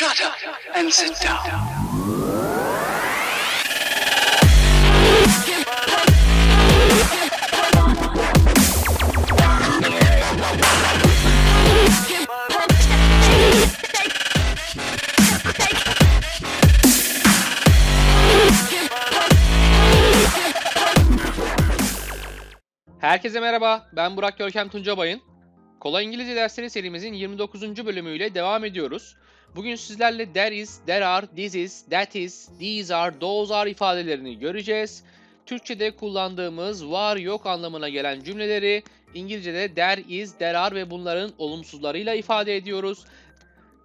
Shut up and sit down. Herkese merhaba, ben Burak Görkem Tuncabay'ın. Kolay İngilizce dersleri serimizin 29. bölümüyle devam ediyoruz. Bugün sizlerle there is, there are, this is, that is, these are, those are ifadelerini göreceğiz. Türkçe'de kullandığımız var yok anlamına gelen cümleleri İngilizce'de there is, there are ve bunların olumsuzlarıyla ifade ediyoruz.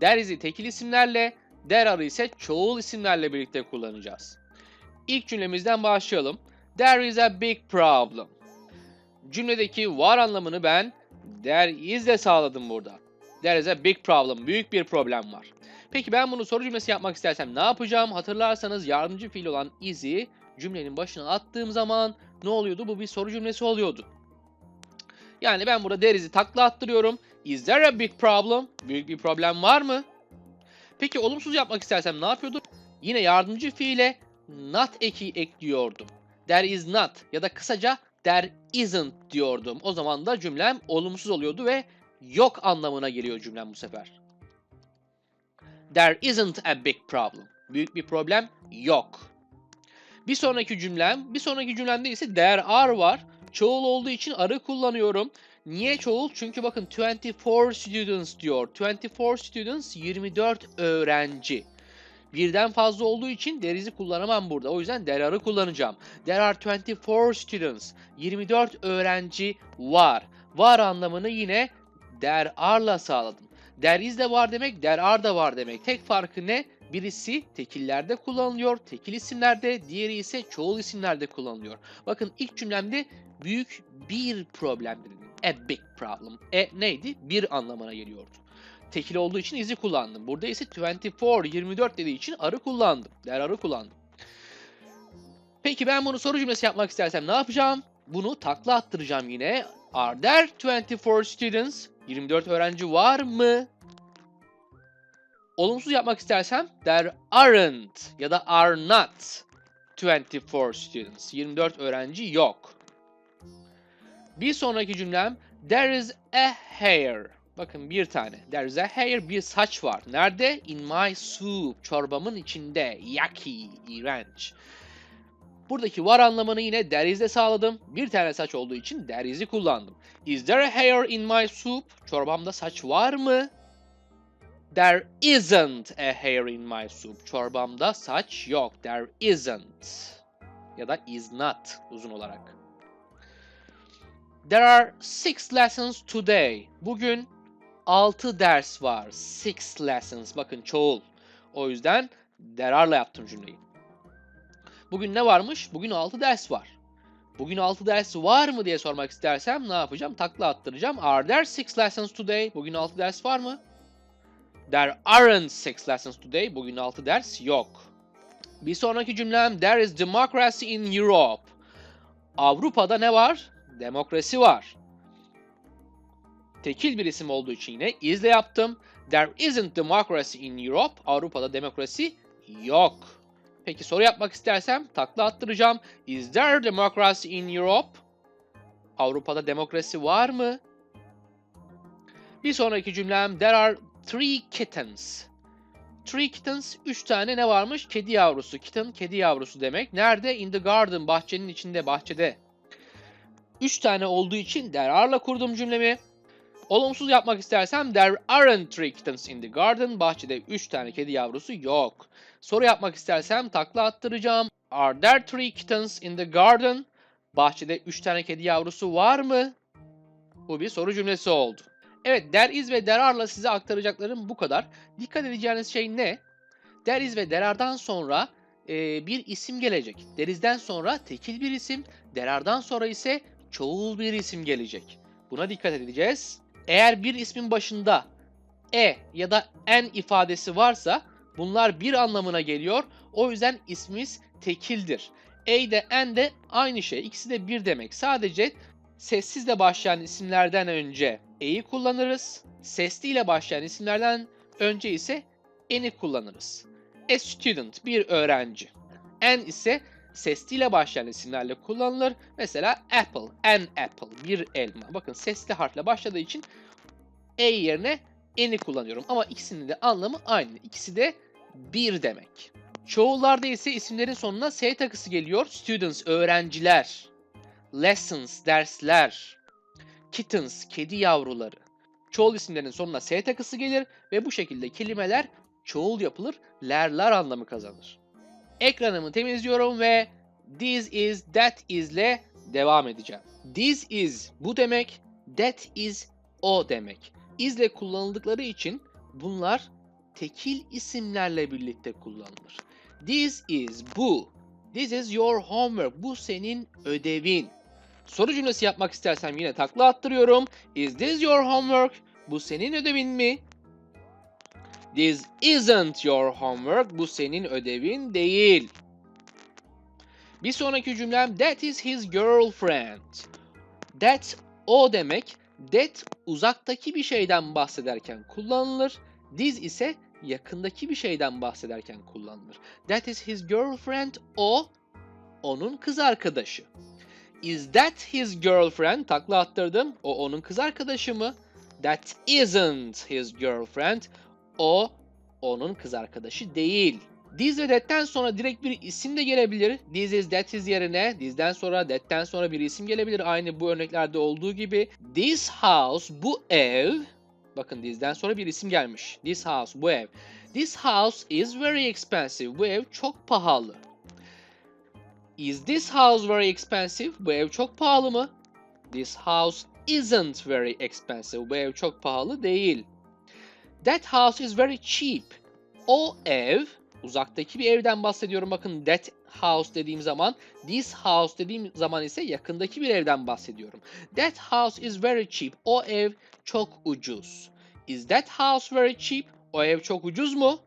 There is'i tekil isimlerle, there are ise çoğul isimlerle birlikte kullanacağız. İlk cümlemizden başlayalım. There is a big problem. Cümledeki var anlamını ben there is de sağladım burada. There is a big problem. Büyük bir problem var. Peki ben bunu soru cümlesi yapmak istersem ne yapacağım? Hatırlarsanız yardımcı fiil olan is'i cümlenin başına attığım zaman ne oluyordu? Bu bir soru cümlesi oluyordu. Yani ben burada there is'i takla attırıyorum. Is there a big problem? Büyük bir problem var mı? Peki olumsuz yapmak istersem ne yapıyordum? Yine yardımcı fiile not eki ekliyordum. There is not ya da kısaca there isn't diyordum. O zaman da cümlem olumsuz oluyordu ve yok anlamına geliyor cümlem bu sefer. There isn't a big problem. Büyük bir problem yok. Bir sonraki cümlem, bir sonraki cümlemde ise there are var. Çoğul olduğu için arı kullanıyorum. Niye çoğul? Çünkü bakın 24 students diyor. 24 students 24 öğrenci. Birden fazla olduğu için there is'i kullanamam burada. O yüzden there are'ı kullanacağım. There are 24 students. 24 öğrenci var. Var anlamını yine there are'la sağladım. There is de var demek, there are da var demek. Tek farkı ne? Birisi tekillerde kullanılıyor, tekil isimlerde, diğeri ise çoğul isimlerde kullanılıyor. Bakın ilk cümlemde büyük bir problem dedim. A big problem. E neydi? Bir anlamına geliyordu tekil olduğu için izi kullandım. Burada ise 24, 24 dediği için arı kullandım. Der arı kullandım. Peki ben bunu soru cümlesi yapmak istersem ne yapacağım? Bunu takla attıracağım yine. Are there 24 students? 24 öğrenci var mı? Olumsuz yapmak istersem there aren't ya da are not 24 students. 24 öğrenci yok. Bir sonraki cümlem there is a hair. Bakın bir tane. There is a hair. Bir saç var. Nerede? In my soup. Çorbamın içinde. Yucky. iğrenç. Buradaki var anlamını yine is'e sağladım. Bir tane saç olduğu için there is'i kullandım. Is there a hair in my soup? Çorbamda saç var mı? There isn't a hair in my soup. Çorbamda saç yok. There isn't. Ya da is not uzun olarak. There are six lessons today. Bugün 6 ders var. Six lessons. Bakın çoğul. O yüzden there are'la yaptım cümleyi. Bugün ne varmış? Bugün 6 ders var. Bugün 6 ders var mı diye sormak istersem ne yapacağım? Takla attıracağım. Are there six lessons today? Bugün 6 ders var mı? There aren't six lessons today. Bugün 6 ders yok. Bir sonraki cümlem There is democracy in Europe. Avrupa'da ne var? Demokrasi var tekil bir isim olduğu için yine izle yaptım. There isn't democracy in Europe. Avrupa'da demokrasi yok. Peki soru yapmak istersem takla attıracağım. Is there democracy in Europe? Avrupa'da demokrasi var mı? Bir sonraki cümlem There are three kittens. Three kittens, üç tane ne varmış? Kedi yavrusu. Kitten, kedi yavrusu demek. Nerede? In the garden, bahçenin içinde, bahçede. Üç tane olduğu için there are'la kurdum cümlemi. Olumsuz yapmak istersem there aren't three kittens in the garden. Bahçede 3 tane kedi yavrusu yok. Soru yapmak istersem takla attıracağım. Are there three kittens in the garden? Bahçede 3 tane kedi yavrusu var mı? Bu bir soru cümlesi oldu. Evet there is ve there are'la size aktaracaklarım bu kadar. Dikkat edeceğiniz şey ne? There is ve there are'dan sonra e, bir isim gelecek. There is'den sonra tekil bir isim. There are'dan sonra ise çoğul bir isim gelecek. Buna dikkat edeceğiz. Eğer bir ismin başında e ya da en ifadesi varsa bunlar bir anlamına geliyor. O yüzden ismimiz tekildir. E de en de aynı şey. İkisi de bir demek. Sadece sessizle başlayan isimlerden önce e'yi kullanırız. Sesli ile başlayan isimlerden önce ise any kullanırız. A student bir öğrenci. An ise sesliyle başlayan isimlerle kullanılır. Mesela apple, an apple bir elma. Bakın sesli harfle başladığı için a yerine any kullanıyorum. Ama ikisinin de anlamı aynı. İkisi de bir demek. Çoğullarda ise isimlerin sonuna S takısı geliyor. Students, öğrenciler. Lessons, dersler. Kittens, kedi yavruları. Çoğul isimlerin sonuna S takısı gelir ve bu şekilde kelimeler çoğul yapılır, lerler anlamı kazanır. Ekranımı temizliyorum ve this is, that is ile devam edeceğim. This is bu demek, that is o demek. Is ile kullanıldıkları için bunlar tekil isimlerle birlikte kullanılır. This is bu. This is your homework. Bu senin ödevin. Soru cümlesi yapmak istersem yine takla attırıyorum. Is this your homework? Bu senin ödevin mi? This isn't your homework. Bu senin ödevin değil. Bir sonraki cümlem that is his girlfriend. That o demek. That uzaktaki bir şeyden bahsederken kullanılır. This ise yakındaki bir şeyden bahsederken kullanılır. That is his girlfriend. O onun kız arkadaşı. Is that his girlfriend? Takla attırdım. O onun kız arkadaşı mı? That isn't his girlfriend. O onun kız arkadaşı değil. This ve that'ten sonra direkt bir isim de gelebilir. This is that is yerine this'den sonra that'ten sonra bir isim gelebilir. Aynı bu örneklerde olduğu gibi. This house bu ev. Bakın this'den sonra bir isim gelmiş. This house bu ev. This house is very expensive. Bu ev çok pahalı. Is this house very expensive? Bu ev çok pahalı mı? This house isn't very expensive. Bu ev çok pahalı değil. That house is very cheap. O ev, uzaktaki bir evden bahsediyorum. Bakın that house dediğim zaman, this house dediğim zaman ise yakındaki bir evden bahsediyorum. That house is very cheap. O ev çok ucuz. Is that house very cheap? O ev çok ucuz mu?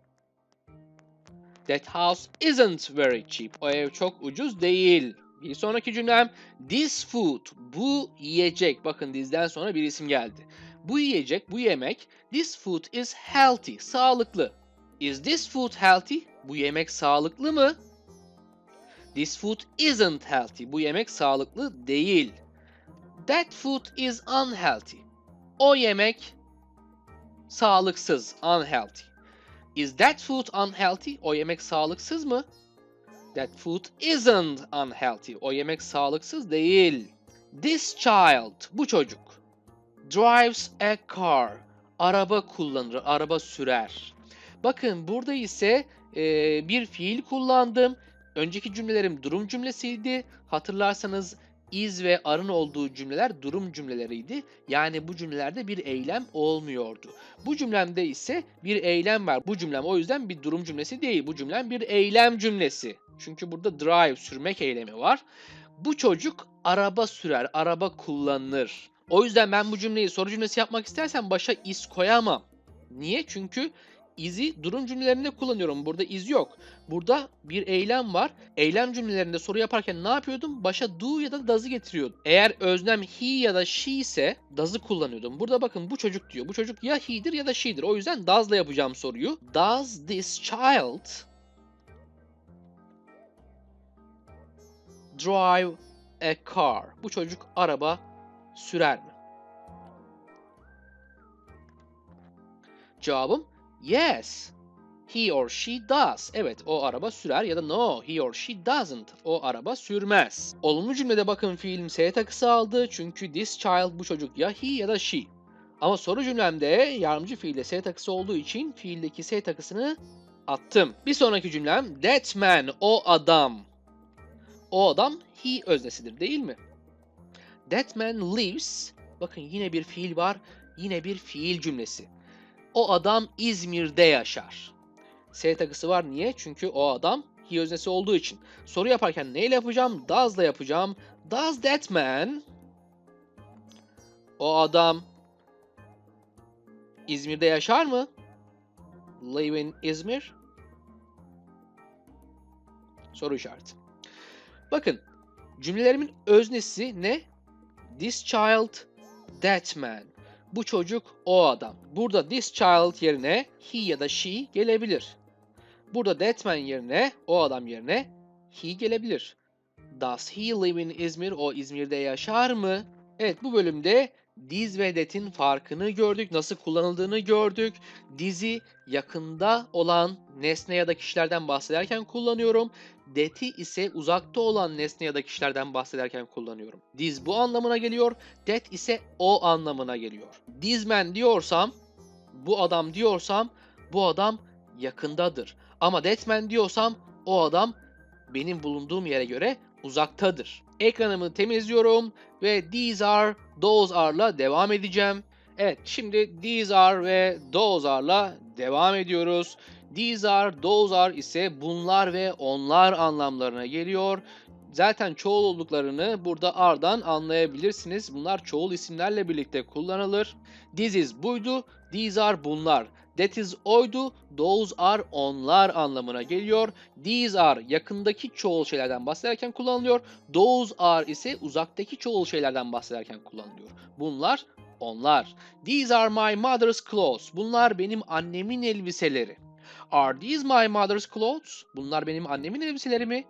That house isn't very cheap. O ev çok ucuz değil. Bir sonraki cümlem this food. Bu yiyecek. Bakın dizden sonra bir isim geldi. Bu yiyecek, bu yemek this food is healthy. Sağlıklı. Is this food healthy? Bu yemek sağlıklı mı? This food isn't healthy. Bu yemek sağlıklı değil. That food is unhealthy. O yemek sağlıksız, unhealthy. Is that food unhealthy? O yemek sağlıksız mı? That food isn't unhealthy. O yemek sağlıksız değil. This child, bu çocuk, drives a car. Araba kullanır, araba sürer. Bakın burada ise e, bir fiil kullandım. Önceki cümlelerim durum cümlesiydi. Hatırlarsanız is ve arın olduğu cümleler durum cümleleriydi. Yani bu cümlelerde bir eylem olmuyordu. Bu cümlemde ise bir eylem var. Bu cümlem o yüzden bir durum cümlesi değil. Bu cümlem bir eylem cümlesi. Çünkü burada drive sürmek eylemi var. Bu çocuk araba sürer, araba kullanır. O yüzden ben bu cümleyi soru cümlesi yapmak istersem başa is koyamam. Niye? Çünkü iz'i durum cümlelerinde kullanıyorum. Burada iz yok. Burada bir eylem var. Eylem cümlelerinde soru yaparken ne yapıyordum? Başa do ya da does'ı getiriyordum. Eğer öznem he ya da she ise does'ı kullanıyordum. Burada bakın bu çocuk diyor. Bu çocuk ya he'dir ya da she'dir. O yüzden does'la yapacağım soruyu. Does this child drive a car? Bu çocuk araba sürer mi? Cevabım yes. He or she does. Evet o araba sürer ya da no he or she doesn't. O araba sürmez. Olumlu cümlede bakın fiilim S takısı aldı. Çünkü this child bu çocuk ya he ya da she. Ama soru cümlemde yardımcı fiilde S takısı olduğu için fiildeki S takısını attım. Bir sonraki cümlem that man o adam. O adam he öznesidir değil mi? That man lives. Bakın yine bir fiil var. Yine bir fiil cümlesi. O adam İzmir'de yaşar. S takısı var. Niye? Çünkü o adam he öznesi olduğu için. Soru yaparken neyle yapacağım? Does'la yapacağım. Does that man o adam İzmir'de yaşar mı? Live in İzmir? Soru işareti. Bakın cümlelerimin öznesi ne? This child, that man. Bu çocuk o adam. Burada this child yerine he ya da she gelebilir. Burada that man yerine o adam yerine he gelebilir. Does he live in İzmir? O İzmir'de yaşar mı? Evet bu bölümde Diz ve Det'in farkını gördük, nasıl kullanıldığını gördük. Dizi yakında olan nesne ya da kişilerden bahsederken kullanıyorum. Det'i ise uzakta olan nesne ya da kişilerden bahsederken kullanıyorum. Diz bu anlamına geliyor, det ise o anlamına geliyor. Dizmen diyorsam, bu adam diyorsam, bu adam yakındadır. Ama detman diyorsam, o adam benim bulunduğum yere göre uzaktadır. Ekranımı temizliyorum ve these are, those are'la devam edeceğim. Evet şimdi these are ve those are'la devam ediyoruz. These are, those are ise bunlar ve onlar anlamlarına geliyor. Zaten çoğul olduklarını burada are'dan anlayabilirsiniz. Bunlar çoğul isimlerle birlikte kullanılır. This is buydu, these are bunlar. That is oydu, those are onlar anlamına geliyor. These are yakındaki çoğul şeylerden bahsederken kullanılıyor. Those are ise uzaktaki çoğul şeylerden bahsederken kullanılıyor. Bunlar onlar. These are my mother's clothes. Bunlar benim annemin elbiseleri. Are these my mother's clothes? Bunlar benim annemin elbiseleri mi?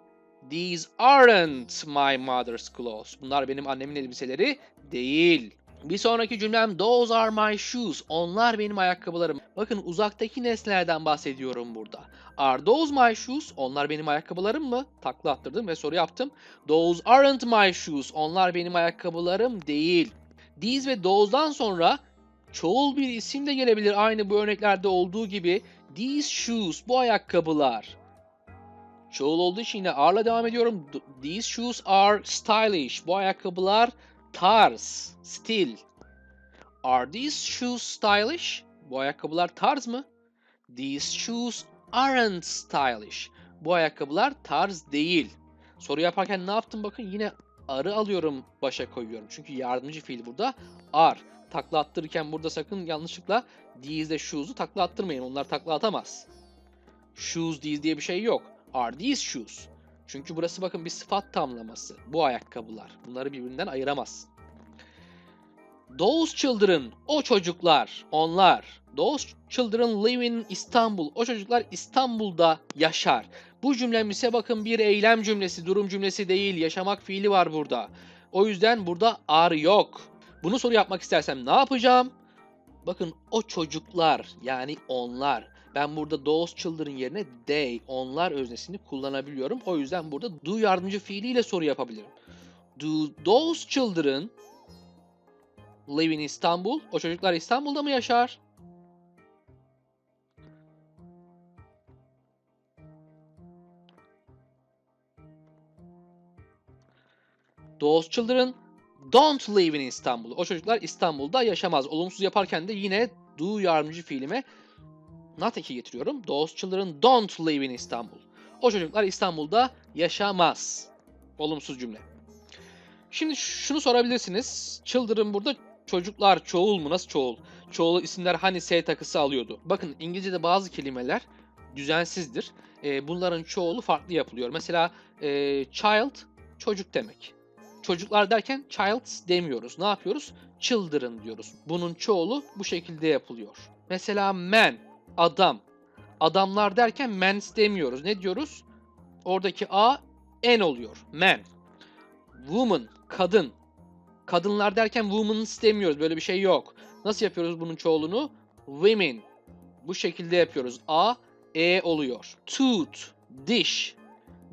These aren't my mother's clothes. Bunlar benim annemin elbiseleri değil. Bir sonraki cümlem those are my shoes. Onlar benim ayakkabılarım. Bakın uzaktaki nesnelerden bahsediyorum burada. Are those my shoes? Onlar benim ayakkabılarım mı? Takla attırdım ve soru yaptım. Those aren't my shoes. Onlar benim ayakkabılarım değil. These ve those'dan sonra çoğul bir isim de gelebilir aynı bu örneklerde olduğu gibi. These shoes, bu ayakkabılar. Çoğul olduğu için yine are'la devam ediyorum. These shoes are stylish. Bu ayakkabılar tarz, stil. Are these shoes stylish? Bu ayakkabılar tarz mı? These shoes aren't stylish. Bu ayakkabılar tarz değil. Soru yaparken ne yaptım bakın yine arı alıyorum başa koyuyorum. Çünkü yardımcı fiil burada are. Takla attırırken burada sakın yanlışlıkla these de shoes'u takla attırmayın. Onlar takla atamaz. Shoes these diye bir şey yok. Are these shoes? Çünkü burası bakın bir sıfat tamlaması. Bu ayakkabılar. Bunları birbirinden ayıramaz. Those children, o çocuklar, onlar. Those children live in İstanbul. O çocuklar İstanbul'da yaşar. Bu cümlem ise bakın bir eylem cümlesi, durum cümlesi değil. Yaşamak fiili var burada. O yüzden burada are yok. Bunu soru yapmak istersem ne yapacağım? Bakın o çocuklar yani onlar. Ben burada those children yerine they, onlar öznesini kullanabiliyorum. O yüzden burada do yardımcı fiiliyle soru yapabilirim. Do those children live in İstanbul? O çocuklar İstanbul'da mı yaşar? Those children don't live in İstanbul. O çocuklar İstanbul'da yaşamaz. Olumsuz yaparken de yine do yardımcı fiilime not eki getiriyorum. Those children don't live in İstanbul. O çocuklar İstanbul'da yaşamaz. Olumsuz cümle. Şimdi şunu sorabilirsiniz. Children burada çocuklar çoğul mu? Nasıl çoğul? Çoğul isimler hani S takısı alıyordu. Bakın İngilizce'de bazı kelimeler düzensizdir. Ee, bunların çoğulu farklı yapılıyor. Mesela e, child çocuk demek. Çocuklar derken childs demiyoruz. Ne yapıyoruz? Children diyoruz. Bunun çoğulu bu şekilde yapılıyor. Mesela man adam. Adamlar derken mens demiyoruz. Ne diyoruz? Oradaki a en oluyor. Man. Woman kadın. Kadınlar derken women's demiyoruz. Böyle bir şey yok. Nasıl yapıyoruz bunun çoğulunu? Women. Bu şekilde yapıyoruz. A, E oluyor. Tooth, diş.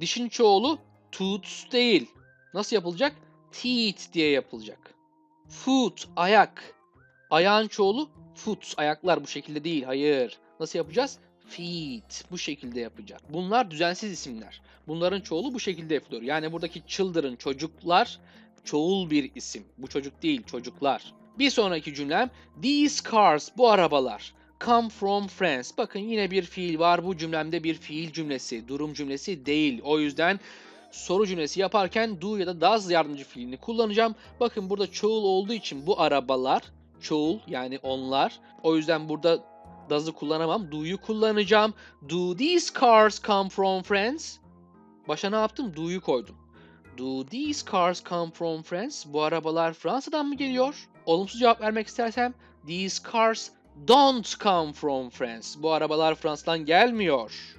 Dişin çoğulu tooths değil. Nasıl yapılacak? Teeth diye yapılacak. Foot, ayak. Ayağın çoğulu foot, ayaklar bu şekilde değil. Hayır. Nasıl yapacağız? Feet. Bu şekilde yapacağız. Bunlar düzensiz isimler. Bunların çoğulu bu şekilde yapılıyor. Yani buradaki children, çocuklar çoğul bir isim. Bu çocuk değil, çocuklar. Bir sonraki cümlem These cars, bu arabalar. Come from France. Bakın yine bir fiil var. Bu cümlemde bir fiil cümlesi, durum cümlesi değil. O yüzden soru cümlesi yaparken do ya da does yardımcı fiilini kullanacağım. Bakın burada çoğul olduğu için bu arabalar çoğul yani onlar. O yüzden burada does'ı kullanamam. Do'yu kullanacağım. Do these cars come from France? Başa ne yaptım? Do'yu koydum. Do these cars come from France? Bu arabalar Fransa'dan mı geliyor? Olumsuz cevap vermek istersem These cars don't come from France. Bu arabalar Fransa'dan gelmiyor.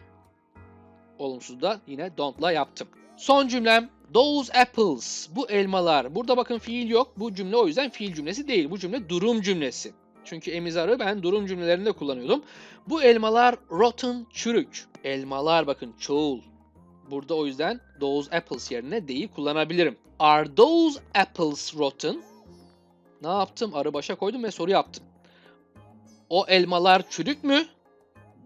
Olumsuz da yine don't'la yaptım. Son cümlem Those apples. Bu elmalar. Burada bakın fiil yok. Bu cümle o yüzden fiil cümlesi değil. Bu cümle durum cümlesi. Çünkü emizarı ben durum cümlelerinde kullanıyordum. Bu elmalar rotten çürük. Elmalar bakın çoğul. Burada o yüzden those apples yerine değil kullanabilirim. Are those apples rotten? Ne yaptım? Arı başa koydum ve soru yaptım. O elmalar çürük mü?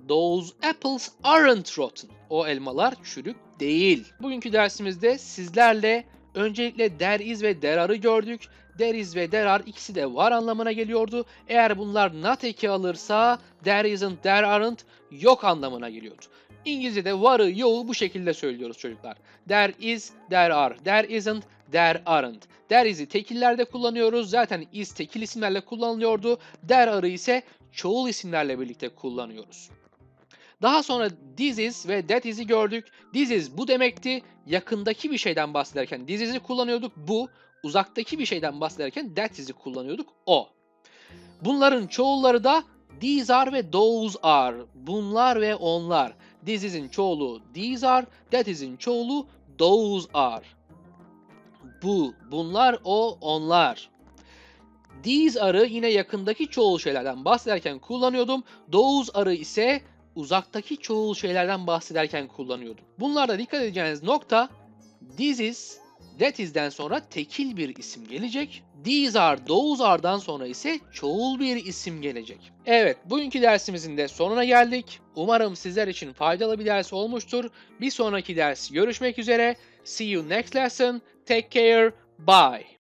Those apples aren't rotten. O elmalar çürük değil. Bugünkü dersimizde sizlerle öncelikle there is ve there are'ı gördük. There is ve there are ikisi de var anlamına geliyordu. Eğer bunlar not eki alırsa there isn't, there aren't yok anlamına geliyordu. İngilizce'de varı, yoğu bu şekilde söylüyoruz çocuklar. There is, there are, there isn't, there aren't. There is'i tekillerde kullanıyoruz. Zaten is tekil isimlerle kullanılıyordu. There are'ı ise çoğul isimlerle birlikte kullanıyoruz. Daha sonra this is ve that is'i gördük. This is bu demekti. Yakındaki bir şeyden bahsederken this is'i kullanıyorduk. Bu. Uzaktaki bir şeyden bahsederken that is'i kullanıyorduk. O. Bunların çoğulları da these are ve those are. Bunlar ve onlar. This is'in çoğulu these are. That is'in çoğulu those are. Bu, bunlar, o, onlar. These are'ı yine yakındaki çoğul şeylerden bahsederken kullanıyordum. Those are'ı ise uzaktaki çoğul şeylerden bahsederken kullanıyordum. Bunlarda dikkat edeceğiniz nokta this is, that is'den sonra tekil bir isim gelecek. These are, those are'dan sonra ise çoğul bir isim gelecek. Evet, bugünkü dersimizin de sonuna geldik. Umarım sizler için faydalı bir ders olmuştur. Bir sonraki ders görüşmek üzere. See you next lesson. Take care. Bye.